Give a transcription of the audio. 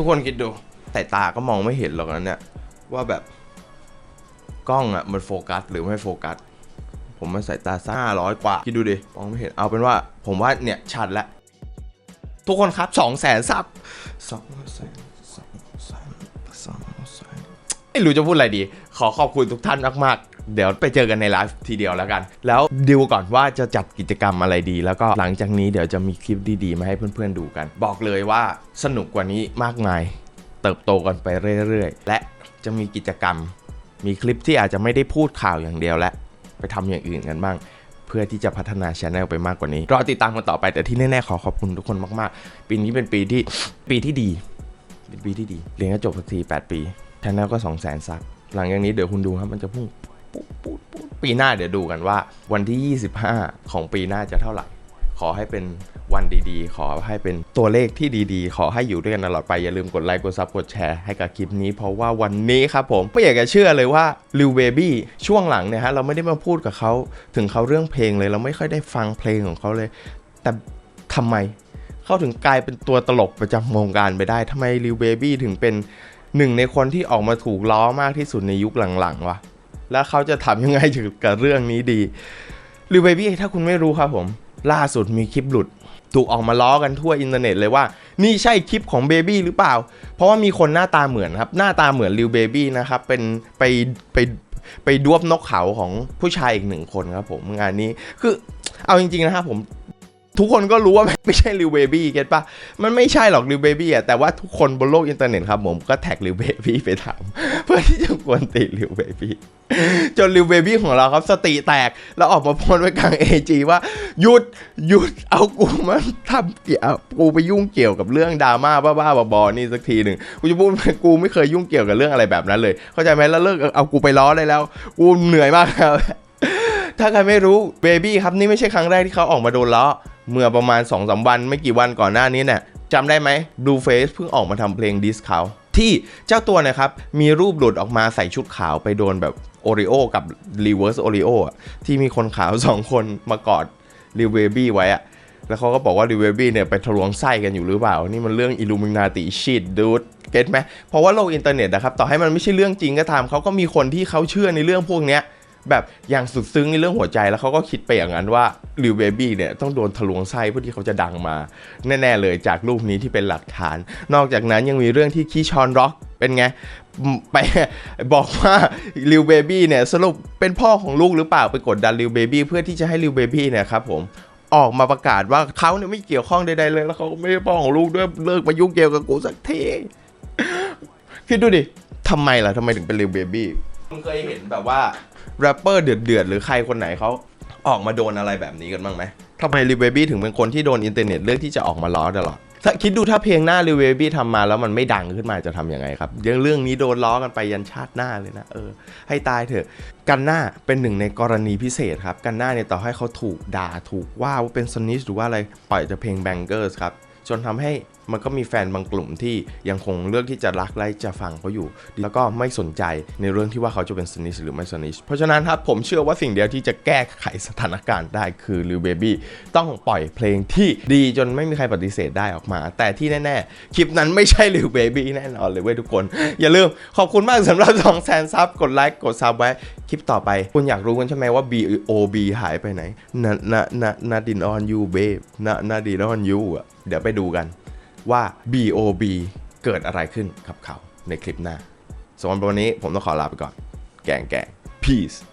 ทุกคนคิดดูแต่ตาก็มองไม่เห็นหรอกนะเนี่ยว่าแบบกล้องอะมันโฟกัสหรือไม่โฟกัส ผมมาสายตาซ่าร้อยกว่าคิดดูดิมองไม่เห็นเอาเป็นว่า ผมว่าเนี่ยชัดแล้วทุกคนครับสองแสนซับสองแสนสองแสนสองแสนไม่รู้จะพูดอะไรดี ขอขอบคุณทุกท่านมากๆ เดี๋ยวไปเจอกันในไลฟ์ทีเดียวแล้วกัน แล้วดิวก่อนว่าจะจัดกิจกรรมอะไรดี แล้วก็หลังจากนี้เดี๋ยวจะมีคลิปดีๆมาให้เพื่อนๆดูกัน บอกเลยว่าสนุกกว่านี้มากมาย เติบโตกันไปเรื่อยๆ และจะมีกิจกรรม มีคลิปที่อาจจะไม่ได้พูดข่าวอย่างเดียวและไปทำอย่างอื่นกันบ้างเพื่อที่จะพัฒนาช anel ไปมากกว่านี้ รอติดตามกันต่อไปแต่ที่แน่ๆ ขอขอบคุณทุกคนมากๆ ปีนี้เป็นปีที่ปีที่ดี เป็นปีที่ดี เรียนก็จบสักที8ปีช anel ก็2 0 0 0 0 0ซับหลังจากนี้เดี๋ยวคุณดูครับมันจะพุ่ง ปีหน้าเดี๋ยวดูกันว่า วันที่ 25 ของปีหน้าจะเท่าไหร่ ขอให้เป็นวันดีๆ ขอให้เป็นตัวเลขที่ดีๆ ขอให้อยู่ด้วยกันตลอดไป อย่าลืมกดไลค์ กดซับ กดแชร์ให้กับคลิปนี้ เพราะว่าวันนี้ครับผมไม่อยากจะเชื่อเลยว่าลิวเบบี้ช่วงหลังเนี่ยฮะ เราไม่ได้มาพูดกับเขาถึงเขาเรื่องเพลงเลย เราไม่ค่อยได้ฟังเพลงของเขาเลย แต่ทำไมเขาถึงกลายเป็นตัวตลกประจำวงการไปได้ทำไมลิวเบบี้ถึงเป็นหนึ่งในคนที่ออกมาถูกล้อมากที่สุดในยุคหลังๆวะ แล้วเขาจะทำยังไงถึงกับเรื่องนี้ดีลิวเบบี้ถ้าคุณไม่รู้ครับผม ล่าสุดมีคลิปหลุด ถูกออกมาล้อกันทั่วอินเทอร์เน็ตเลยว่า นี่ใช่คลิปของเบบี้หรือเปล่า เพราะว่ามีคนหน้าตาเหมือนครับ หน้าตาเหมือนลิวเบบี้นะครับ เป็นไปไปไปดวบนกเขาของผู้ชายอีกหนึ่งคนครับผมงานนี้คือเอาจริงๆนะครับผม ทุกคนก็รู้ว่าไม่ใช่ลิวเบบี้เก็ตปะมันไม่ใช่หรอกลิวเบบี้อะแต่ว่าทุกคนบนโลกอินเทอร์เน็ตครับผมก็แท็กลิวเบบี้ไปถามเพื่อที่จะกวนตีลิวเบบี้จนลิวเบบี้ของเราครับสติแตก แล้วออกมาโพสต์ไว้กลางเอจีว่า หยุดหยุดเอากูมาทำเกี่ยวกูไปยุ่งเกี่ยวกับเรื่องดราม่าบ้าๆบอๆนี่สักทีหนึ่งกูจะพูดว่ากูไม่เคยยุ่งเกี่ยวกับเรื่องอะไรแบบนั้นเลย เข้าใจไหมแล้วเลิกเอากูไปล้อได้แล้วกูเหนื่อยมากแล้วถ้าใครไม่รู้เบบี้ครับนี่ไม่ใช่ครั้งแรกที่เขาออกมาโดนล้อ เมื่อประมาณ2อสวันไม่กี่วันก่อนหน้านี้เนี่ยจำได้ไหม Blue Face เพิ่งออกมาทำเพลงดิสเขาที่เจ้าตัวนะครับ มีรูปหลุดออกมาใส่ชุดขาวไปโดนแบบโอริโอกับ Reverse Oreo อที่มีคนขาว 2 คนมากอดลิวเบบี้ไว้อะแล้วเขาก็บอกว่าลิวเบบี้เนี่ยไปทะลวงไส้กันอยู่หรือเปล่า นี่มันเรื่องอิลูมินาติชิดดูดเก็ตไหมเพราะว่าโลกอินเทอร์เน็ตนะครับ ต่อให้มันไม่ใช่เรื่องจริงก็ตามเขาก็มีคนที่เขาเชื่อในเรื่องพวกเนี้ย แบบอย่างสุดซึ้งในเรื่องหัวใจแล้วเขาก็คิดไปอย่างนั้นว่าลิวเบบี้เนี่ยต้องโดนทะลวงไส้เพื่อที่เขาจะดังมา แน่ๆเลยจากรูปนี้ที่เป็นหลักฐาน นอกจากนั้นยังมีเรื่องที่คีชอนร็อกเป็นไงไปบอกว่าลิวเบบี้เนี่ยสรุปเป็นพ่อของลูกหรือเปล่าไปกดดันลิวเบบี้เพื่อที่จะให้ลิวเบบี้เนี่ยครับผมออกมาประกาศว่าเขาเนี่ยไม่เกี่ยวข้องใดๆเลย แล้วเขาก็ไม่ใช่พ่อของลูกด้วยเลิกมายุ่งเกี่ยวกับกูสักทีคิดดูดิทำไมล่ะทำไมถึงเป็นลิวเบบี้คุณเคยเห็นแบบว่า แรปเปอร์เดือดๆหรือใครคนไหนเขาออกมาโดนอะไรแบบนี้กันบ้างไหมทำไมลิวเบบี้ถึงเป็นคนที่โดนอินเทอร์เน็ตเลือกที่จะออกมาล้อตลอดถ้าคิดดูถ้าเพลงหน้าลิวเบบี้ทำมาแล้วมันไม่ดังขึ้นมาจะทำยังไงครับยังเรื่องนี้โดนล้อกันไปยันชาติหน้าเลยนะเออ ให้ตายเถอะ กันหน้าเป็นหนึ่งในกรณีพิเศษครับ กันหน้าเนี่ยต่อให้เขาถูกด่าถูกว่าว่าเป็นสนิชหรือว่าอะไรปล่อยแต่เพลง Bangers ครับจนทำให้ มันก็มีแฟนบางกลุ่มที่ยังคงเลือกที่จะรักและจะฟังเขาอยู่ แล้วก็ไม่สนใจในเรื่องที่ว่าเขาจะเป็นสนิชหรือไม่สนิชเพราะฉะนั้นครับผมเชื่อว่าสิ่งเดียวที่จะแก้ไขสถานการณ์ได้คือลิวเบบี้ต้องปล่อยเพลงที่ดีจนไม่มีใครปฏิเสธได้ออกมา แต่ที่แน่ ๆ คลิปนั้นไม่ใช่ลิวเบบี้แน่นอนเลยเว้ยทุกคน อย่าลืมขอบคุณมากสำหรับ2แสนซับกดไลค์กดซับไว้คลิปต่อไป คุณอยากรู้กันใช่ไหมว่า B O B หายไปไหนนานานานาดินออนยูเบฟนานาดินออนยูอะเดี๋ยวไปดูกัน ว่า BOB เกิดอะไรขึ้นกับเขาในคลิปหน้าสำหรับวันนี้ผมต้องขอลาไปก่อน แกงแกง peace